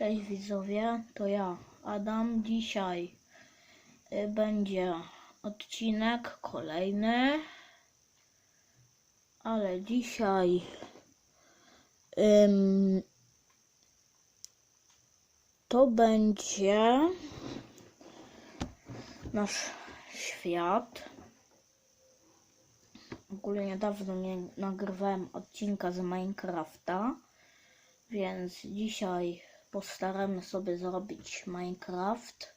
Cześć widzowie, to ja, Adam. Dzisiaj y, będzie odcinek kolejny, ale dzisiaj to będzie nasz świat. Ogólnie niedawno nie nagrywałem odcinka z Minecrafta, więc dzisiaj postaramy sobie zrobić Minecraft.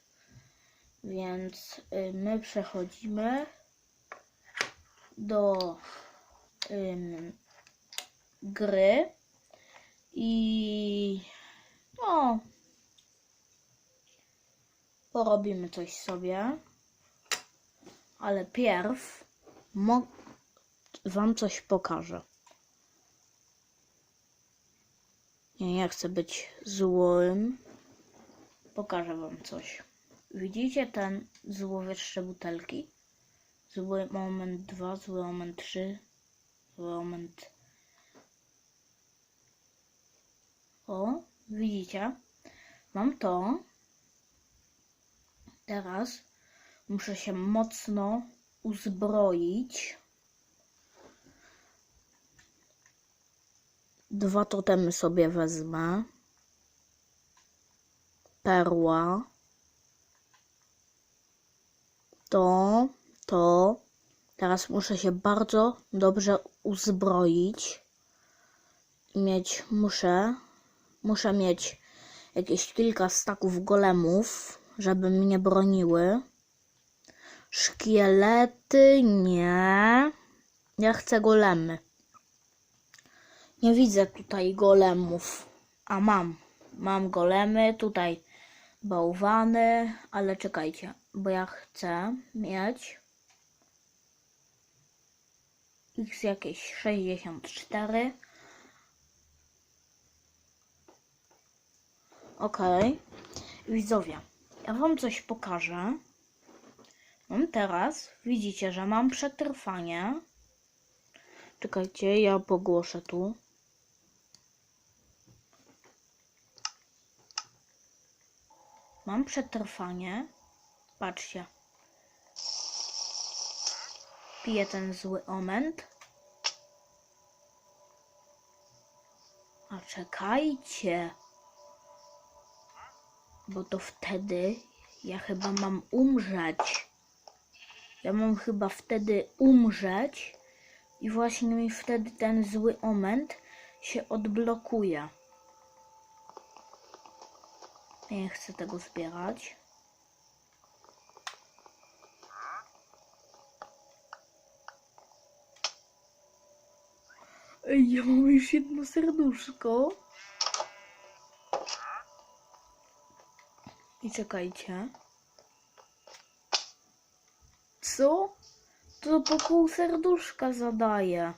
Więc y, my przechodzimy do ym, gry i no porobimy coś sobie. Ale pierw wam coś pokażę. Nie, chcę być złym. Pokażę wam coś. Widzicie ten złowieszcze butelki? Zły moment 2, zły moment 3, zły moment... O, widzicie? Mam to. Teraz muszę się mocno uzbroić. Dwa totemy sobie wezmę. Perła. To, to. Teraz muszę się bardzo dobrze uzbroić. Mieć, muszę, muszę mieć jakieś kilka staków golemów, żeby mnie broniły. Szkielety nie. Ja chcę golemy. Nie widzę tutaj golemów. A mam. Mam golemy, tutaj bałwany, ale czekajcie, bo ja chcę mieć x jakieś 64. Okej. Widzowie, ja wam coś pokażę. Mam teraz, widzicie, że mam przetrwanie. Czekajcie, ja pogłoszę tu. Mam przetrwanie. Patrzcie. Piję ten zły oment. A czekajcie. Bo to wtedy ja chyba mam umrzeć. Ja mam chyba wtedy umrzeć. I właśnie mi wtedy ten zły oment się odblokuje. Nie chcę tego zbierać. Ej, ja mam już jedno serduszko. I czekajcie. Co? To po pół serduszka zadaje.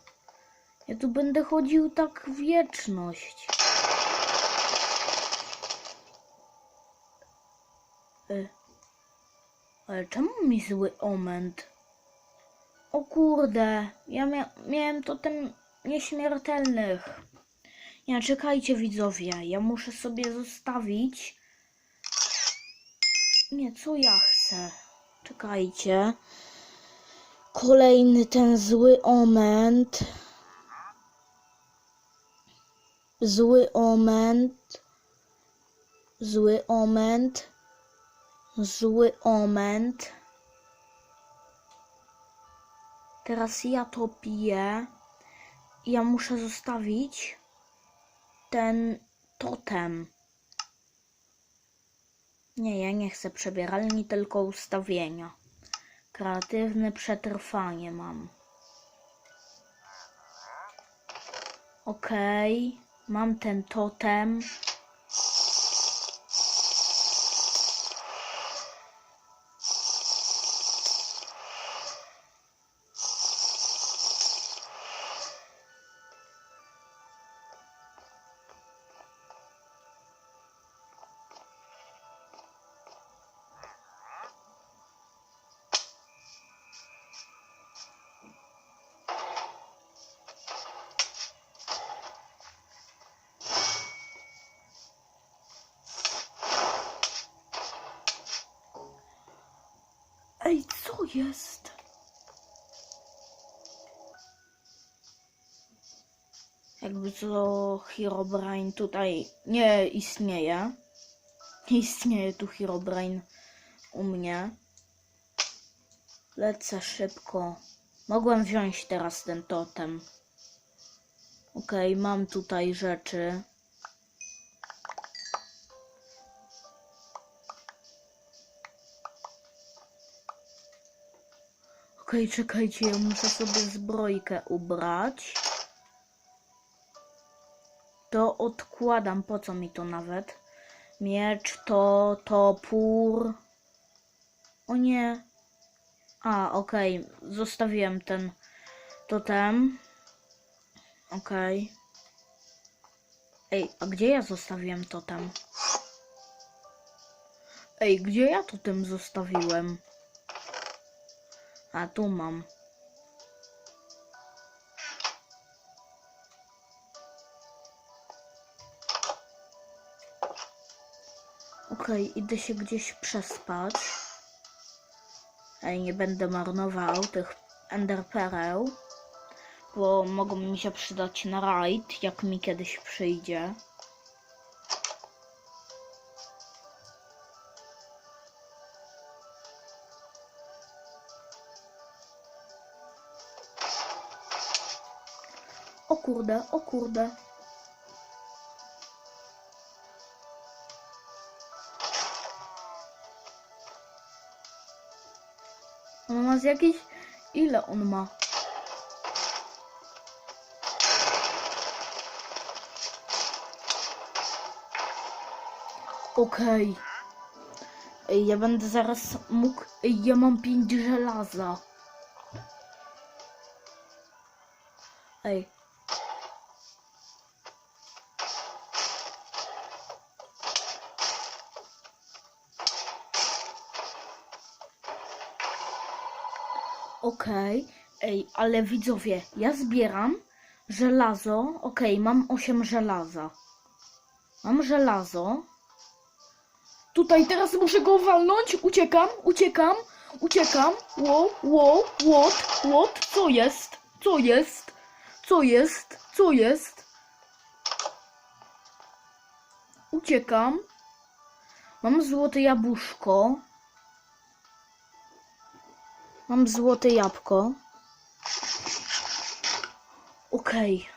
Ja tu będę chodził tak wieczność. Ale czemu mi zły oment? O kurde, ja mia miałem totem nieśmiertelnych. Nie, czekajcie widzowie, ja muszę sobie zostawić... Nie, co ja chcę? Czekajcie. Kolejny ten zły oment. Zły oment. Zły oment. Zły oment. Teraz ja to piję. Ja muszę zostawić ten totem. Nie, ja nie chcę przebieralni, tylko ustawienia. Kreatywne przetrwanie mam. Okej, mam ten totem. Co jest? Jakby co Herobrine tutaj nie istnieje. Nie istnieje tu Herobrine u mnie. Lecę szybko. Mogłem wziąć teraz ten totem. Okej, mam tutaj rzeczy. Okej, czekajcie, ja muszę sobie zbrojkę ubrać. To odkładam, po co mi to nawet? Miecz to topór. O nie. A, okej, zostawiłem ten totem. Okej. Ej, a gdzie ja zostawiłem totem? Ej, gdzie ja totem zostawiłem? A tu mam. Okej, idę się gdzieś przespać. Ej, nie będę marnował tych enderpereł, bo mogą mi się przydać na raid, jak mi kiedyś przyjdzie. Kurde, o kurde. On ma z jakiś... Ile on ma? Okej. Ej, ja będę zaraz mógł... Ej, ja mam pięć żelaza. Ej. Okej, ej, ale widzowie, ja zbieram żelazo. Okej, mam 8 żelaza. Mam żelazo. Tutaj teraz muszę go walnąć. Uciekam, uciekam, uciekam. Wow, wow, what, what, co jest? Co jest? Co jest? Co jest? Uciekam. Mam złote jabłuszko. Mam złote jabłko. Okej.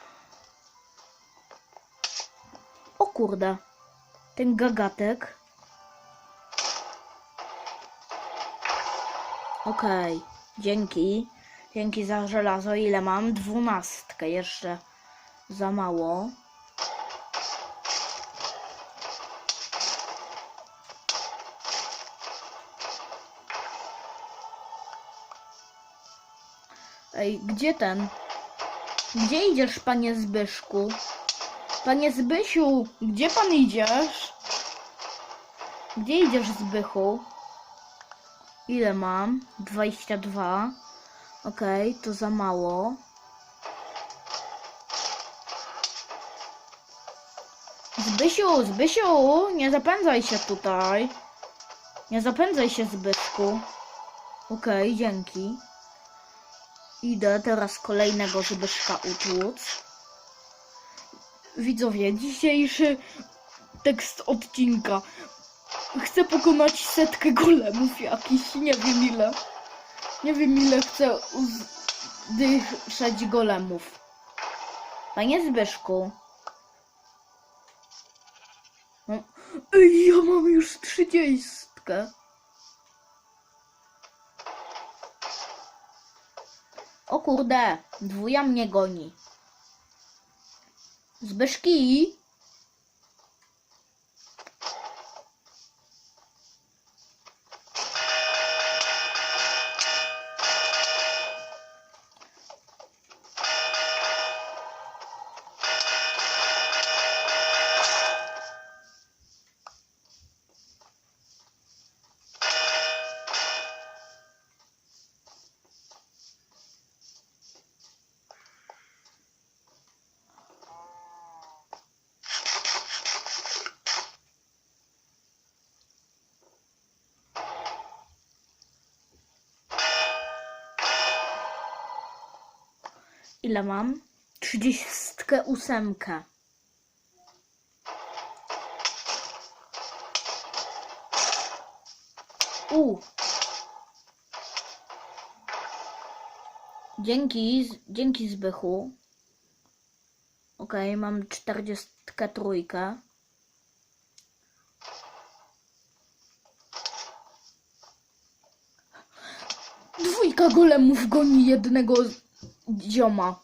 O kurde. Ten gagatek. Okej. Dzięki. Dzięki za żelazo. Ile mam? Dwunastkę. Jeszcze za mało. Ej, gdzie ten? Gdzie idziesz, panie Zbyszku? Panie Zbysiu, gdzie pan idziesz? Gdzie idziesz, Zbychu? Ile mam? 22. Okej, to za mało. Zbysiu, Zbysiu, nie zapędzaj się tutaj. Nie zapędzaj się, Zbyszku. Okej, dzięki. Idę teraz kolejnego Zbyszka utłuc. Widzowie, dzisiejszy tekst odcinka. Chcę pokonać setkę golemów jakiś, nie wiem ile. Nie wiem ile chcę uzdyszać golemów. Panie Zbyszku. No, Ej, ja mam już trzydziestkę. O kurde, dwuja mnie goni. Zbyszki? Ile mam? 38. U. Dzięki, dzięki Zbychu. Okej, mam 43. Dwójka golemów goni jednego zioma.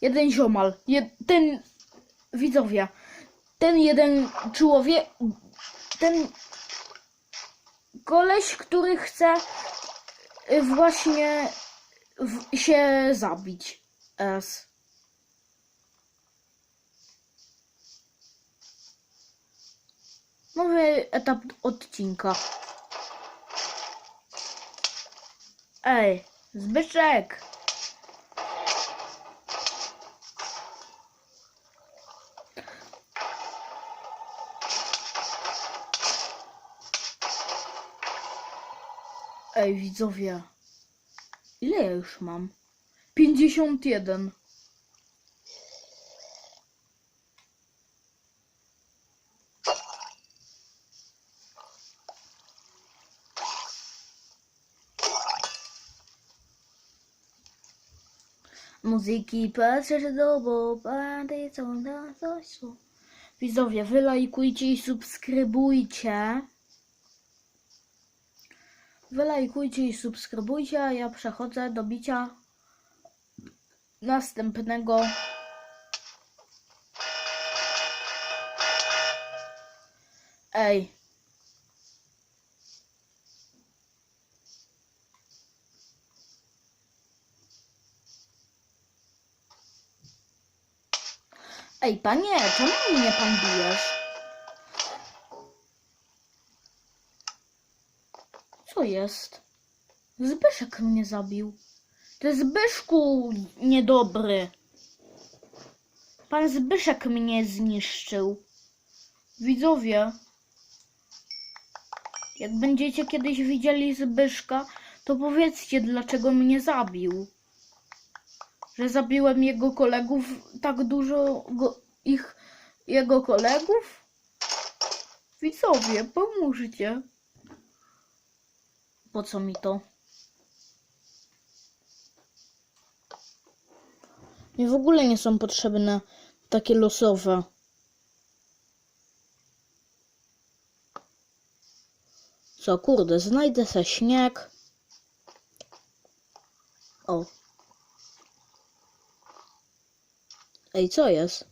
Jeden ziomal. Je, ten widzowie. Ten jeden człowiek. Ten koleś, który chce y, właśnie się zabić. S. Nowy etap odcinka. Ej, Zbyszek! Ej, widzowie. Ile ja już mam? 51. Muzyki do bo bandy co na coś. Widzowie, wylajkujcie i subskrybujcie. Wylajkujcie i subskrybujcie, a ja przechodzę do bicia następnego. Ej. Ej, panie, czemu mnie pan bijesz? Co jest? Zbyszek mnie zabił. To Zbyszku niedobry. Pan Zbyszek mnie zniszczył. Widzowie, jak będziecie kiedyś widzieli Zbyszka, to powiedzcie, dlaczego mnie zabił. Że zabiłem jego kolegów, tak dużo go, ich, jego kolegów? Widzowie, pomóżcie. Po co mi to? Mi w ogóle nie są potrzebne takie losowe. Co, kurde, znajdę se śnieg. O. Ej, co jest?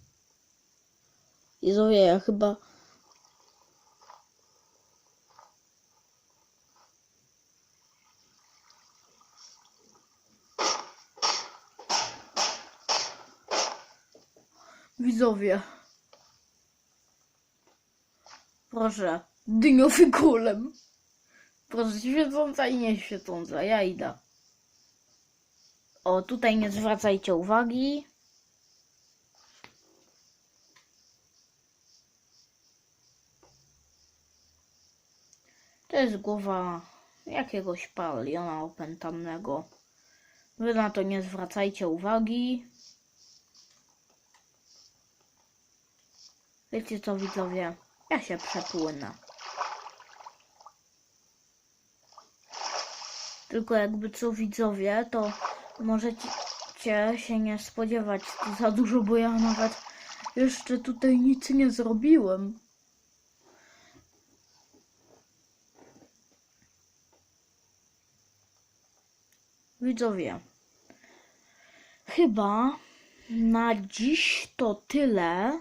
Jezowie, ja chyba... Widzowie. Proszę, dyniowy kulem. Proszę, świecąca i nie świecąca, ja idę. O, tutaj nie zwracajcie uwagi. To jest głowa jakiegoś paliona opętanego. Wy na to nie zwracajcie uwagi. Wiecie co widzowie? Ja się przepłynę. Tylko jakby co widzowie, to możecie się nie spodziewać za dużo, bo ja nawet jeszcze tutaj nic nie zrobiłem. Widzowie, chyba na dziś to tyle.